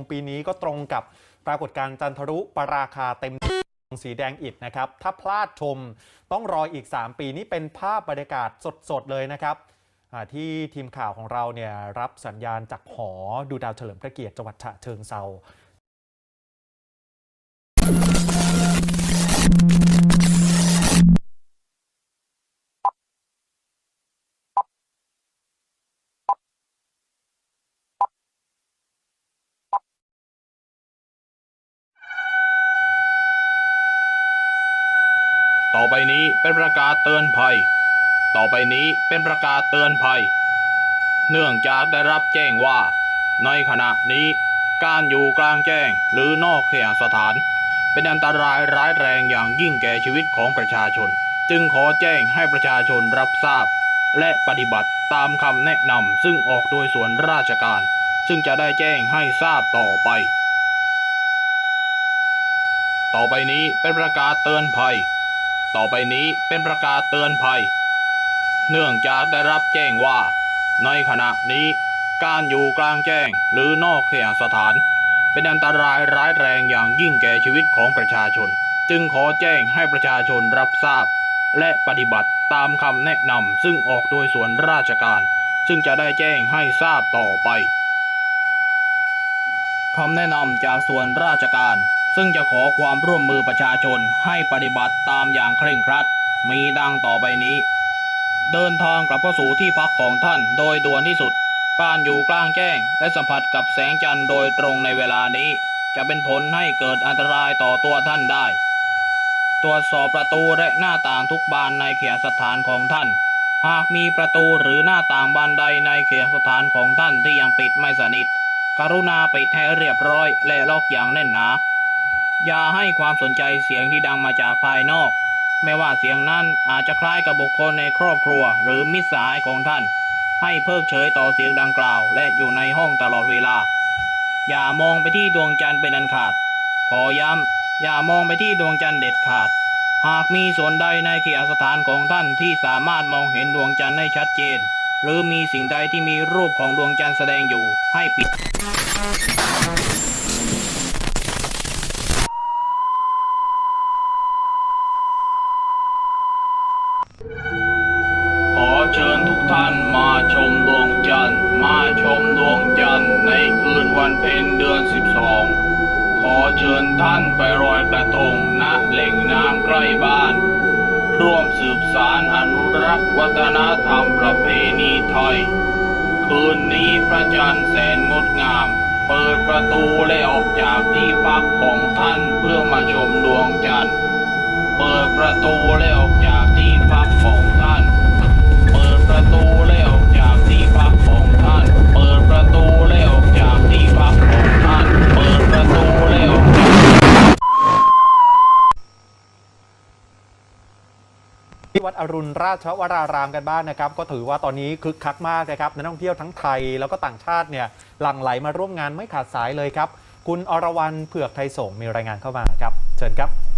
งปีนี้ก็ตรงกับปรากฏการณ์จันทรุปราคาเต็มสีแดงอิดนะครับ ถ้าพลาดชมต้องรออีก 3 ปีนี้เป็นภาพบรรยากาศสด ๆ เลยนะครับ ที่ทีมข่าวของเราเนี่ยรับสัญญาณจากหอดูดาวเฉลิมพระเกียรติจังหวัดฉะเชิงเซา ต่อไปนี้เป็นประกาศเตือนภัย ต่อไปนี้เป็นประกาศเตือนภัย เนื่องจากได้รับแจ้งว่า ในขณะนี้การอยู่กลางแจ้งหรือนอกเคหสถาน เป็นอันตรายร้ายแรงอย่างยิ่งแก่ชีวิตของประชาชน จึงขอแจ้งให้ประชาชนรับทราบ และปฏิบัติตามคำแนะนำซึ่งออกโดยส่วนราชการ ซึ่งจะได้แจ้งให้ทราบต่อไป ต่อไปนี้เป็นประกาศเตือนภัย ต่อไปนี้เป็นประกาศเตือนภัย เนื่องจากได้รับแจ้งว่า ในขณะนี้การอยู่กลางแจ้งหรือนอกเคหสถาน เป็นอันตรายร้ายแรงอย่างยิ่งแก่ชีวิตของประชาชน จึงขอแจ้งให้ประชาชนรับทราบ และปฏิบัติตามคำแนะนำซึ่งออกโดยส่วนราชการ ซึ่งจะได้แจ้งให้ทราบต่อไปคำแนะนำจากส่วนราชการ ซึ่งจะขอความร่วมมือประชาชนให้ปฏิบัติตามอย่างเคร่งครัด มีดังต่อไปนี้ เดินทางกลับเข้าสู่ที่พักของท่านโดยด่วนที่สุด การอยู่กลางแจ้ง และสัมผัสกับแสงจันทร์โดยตรงในเวลานี้ จะเป็นผลให้เกิดอันตรายต่อตัวท่านได้ ตรวจสอบประตูและหน้าต่างทุกบานในเขตสถานของท่าน หากมีประตูหรือหน้าต่างบานใดในเขตสถานของท่านที่ยังปิดไม่สนิท กรุณาปิดให้เรียบร้อยและล็อกอย่างแน่นหนา อย่าให้ความสนใจเสียงที่ดังมาจากภายนอก ไม่ว่าเสียงนั้นอาจจะคล้ายกับบุคคลในครอบครัว หรือมิตรสหายของท่าน ให้เพิกเฉยต่อเสียงดังกล่าว และอยู่ในห้องตลอดเวลา อย่ามองไปที่ดวงจันทร์เป็นอันขาด ขอย้ำ อย่ามองไปที่ดวงจันทร์เด็ดขาด หากมีส่วนใดในเขตสถานของท่านที่สามารถมองเห็นดวงจันทร์ได้ชัดเจน หรือมีสิ่งใดที่มีรูปของดวงจันทร์แสดงอยู่ให้ปิด ดวงจันในคืนวันเพ็ญเดือนสิบสองขอเชิญท่านไปลอยกระทงณแหล่งน้ำใกล้บ้าน ร่วมสืบสารอนุรักษ์วัฒนธรรมประเพณีไทย คืนนี้พระจันทร์แสนงดงาม เปิดประตูและออกจากที่พักของท่านเพื่อมาชมดวงจันทร์ เปิดประตูและออกจาก ที่วัดอรุณราชวรารามกันบ้างนะครับ ก็ถือว่าตอนนี้คึกคักมากนะครับนักท่องเที่ยวทั้งไทยแล้วก็ต่างชาติเนี่ยหลั่งไหลมาร่วมงานไม่ขาดสายเลยครับ คุณอรวรันเผือกไทยสงมีรายงานเข้ามาครับ เชิญครับ